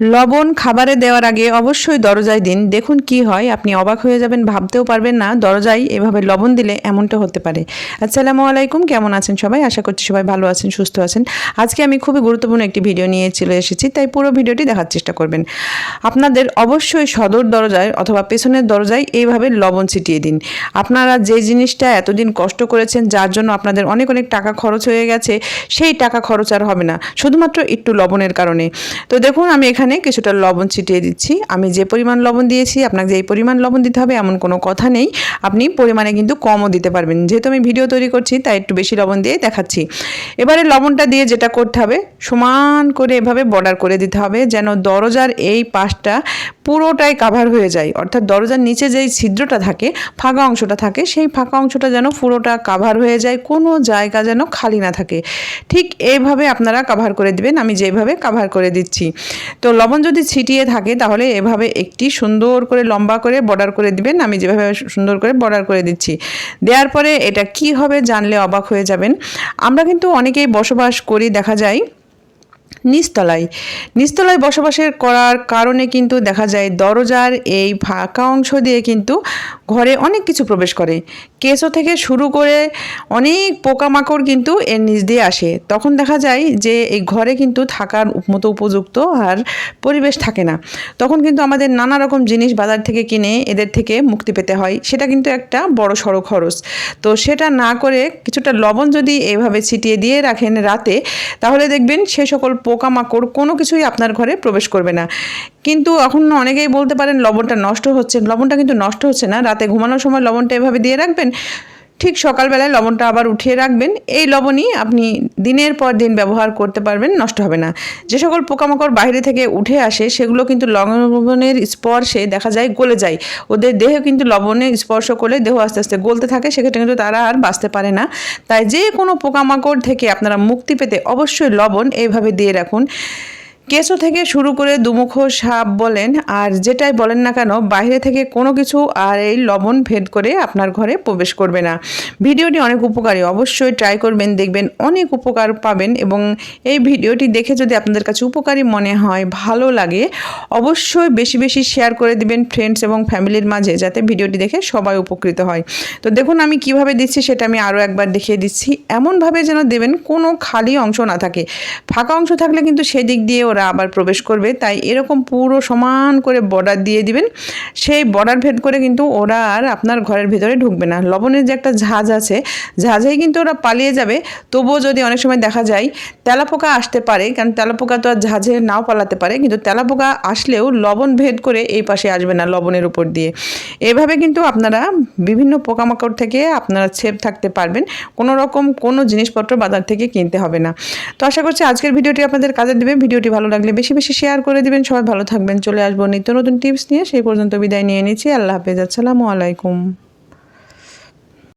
লবণ খাবারে দেওয়ার আগে অবশ্যই দরজায় দিন। দেখুন কি হয়, আপনি অবাক হয়ে যাবেন, ভাবতেও পারবেন না দরজায় এভাবে লবণ দিলে এমনটা হতে পারে। আসসালামু আলাইকুম, কেমন আছেন সবাই? আশা করছি সবাই ভালো আছেন, সুস্থ আছেন। আজকে আমি খুবই গুরুত্বপূর্ণ একটি ভিডিও নিয়ে চলে এসেছি, তাই পুরো ভিডিওটি দেখার চেষ্টা করবেন। আপনাদের অবশ্যই সদর দরজায় অথবা পেছনের দরজায় এইভাবে লবণ ছিটিয়ে দিন। আপনারা যে জিনিসটা এতদিন কষ্ট করেছেন, যার জন্য আপনাদের অনেক অনেক টাকা খরচ হয়ে গেছে, সেই টাকা খরচ আর হবে না। শুধুমাত্র একটু লবণের কারণে। তো দেখুন, আমি এখানে কিছুটা লবণ ছিটিয়ে দিচ্ছি। আমি যে পরিমাণ লবণ দিয়েছি, আপনাকে যেই পরিমাণ লবণ দিতে হবে, এমন কোনো কথা নেই। আপনি পরিমাণে কিন্তু কমও দিতে পারবেন। যেহেতু আমি ভিডিও তৈরি করছি, তাই একটু বেশি লবণ দিয়ে দেখাচ্ছি। এবারে লবণটা দিয়ে যেটা করতে হবে, সমান করে এভাবে বর্ডার করে দিতে হবে, যেন দরজার এই পাশটা পুরোটাই কাভার হয়ে যায়। অর্থাৎ দরজার নিচে যেই ছিদ্রটা থাকে, ফাঁকা অংশটা থাকে, সেই ফাঁকা অংশটা যেন পুরোটা কাভার হয়ে যায়, কোনো জায়গা যেন খালি না থাকে। ঠিক এইভাবে আপনারা কাভার করে দিবেন, আমি যেভাবে কাভার করে দিচ্ছি। তো লবণ যদি ছিটিয়ে থাকে, তাহলে এভাবে একটি সুন্দর করে লম্বা করে বর্ডার করে দিবেন। আমি যেভাবে সুন্দর করে বর্ডার করে দিচ্ছি। দেওয়ার পরে এটা কি হবে জানলে অবাক হয়ে যাবেন। আমরা কিন্তু অনেকেই বসবাস করি, দেখা যায় নিচতলায়। নিস্তলায় বসবাসের করার কারণে কিন্তু দেখা যায় দরজার এই ফাঁকা অংশ দিয়ে কিন্তু ঘরে অনেক কিছু প্রবেশ করে। কেঁচো থেকে শুরু করে অনেক পোকামাকড় কিন্তু এর নিচ দিয়ে আসে। তখন দেখা যায় যে এই ঘরে কিন্তু থাকার মতো উপযুক্ত আর পরিবেশ থাকে না। তখন কিন্তু আমাদের নানা রকম জিনিস বাজার থেকে কিনে এদের থেকে মুক্তি পেতে হয়। সেটা কিন্তু একটা বড় সড়ো খরচ। তো সেটা না করে কিছুটা লবণ যদি এভাবে ছিটিয়ে দিয়ে রাখেন রাতে, তাহলে দেখবেন সে সকল পোকামাকড় কোনো কিছুই আপনার ঘরে প্রবেশ করবে না। কিন্তু এখন অনেকেই বলতে পারেন লবণটা নষ্ট হচ্ছে। লবণটা কিন্তু নষ্ট হচ্ছে না। রাতে ঘুমানোর সময় লবণটা এভাবে দিয়ে রাখবেন। ঠিক সকালবেলায় লবণটা আবার উঠিয়ে রাখবেন। এই লবণই আপনি দিনের পর দিন ব্যবহার করতে পারবেন, নষ্ট হবে না। যে সকল পোকামাকড় বাইরে থেকে উঠে আসে, সেগুলো কিন্তু লবণের স্পর্শে দেখা যায় গলে যায়। ওদের দেহে কিন্তু লবণের স্পর্শ করলে দেহ আস্তে আস্তে গলতে থাকে। সেক্ষেত্রে কিন্তু তারা আর বাঁচতে পারে না। তাই যে কোনো পোকামাকড় থেকে আপনারা মুক্তি পেতে অবশ্যই লবণ এইভাবে দিয়ে রাখুন। কেঁচো থেকে শুরু করে দুমুখ সাপ বলেন, আর যেটাই বলেন না কেন, বাইরে থেকে কোনো কিছু আর এই লবণ ভেদ করে আপনার ঘরে প্রবেশ করবে না। ভিডিওটি অনেক উপকারী, অবশ্যই ট্রাই করবেন, দেখবেন অনেক উপকার পাবেন এবং এই ভিডিওটি দেখে যদি আপনাদের কাছে উপকারী মনে হয়, ভালো লাগে, অবশ্যই বেশি বেশি শেয়ার করে দিবেন ফ্রেন্ডস এবং ফ্যামিলির মাঝে, যাতে ভিডিওটি দেখে সবাই উপকৃত হয়। তো দেখুন আমি কীভাবে দিচ্ছি, সেটা আমি আরও একবার দেখিয়ে দিচ্ছি। এমনভাবে যেন দেবেন কোনো খালি অংশ না থাকে। ফাঁকা অংশ থাকলে কিন্তু সেদিক দিয়ে ওরা আবার প্রবেশ করবে। তাই এরকম পুরো সমান করে বর্ডার দিয়ে দিবেন। সেই বর্ডার ভেদ করে কিন্তু ওরা আর আপনার ঘরের ভিতরে ঢুকবে না। লবণের যে একটা ঝাঁজ আছে ঝাঁঝেই কিন্তু ওরা পালিয়ে যাবে। তবুও যদি অনেক সময় দেখা যায়, তেলাপোকা আসতে পারে, কারণ তেলাপোকা তো আর ঝাঁঝে নাও পালাতে পারে। কিন্তু তেলাপোকা আসলেও লবণ ভেদ করে এই পাশে আসবে না লবণের উপর দিয়ে। এভাবে কিন্তু আপনারা বিভিন্ন পোকামাকড় থেকে আপনারা সেফ থাকতে পারবেন। কোনো রকম কোনো জিনিসপত্র বাজার থেকে কিনতে হবে না। তো আশা করছি আজকের ভিডিওটি আপনাদের কাজে দেবে। ভিডিওটি ভালো লাগলে বেশি বেশি শেয়ার করে দিবেন। সবাই ভালো থাকবেন। চলে আসব নিত্য নতুন টিপস নিয়ে। সেই পর্যন্ত বিদায় নিয়ে নিচ্ছি। আল্লাহ হাফেজ। আসসালামু আলাইকুম।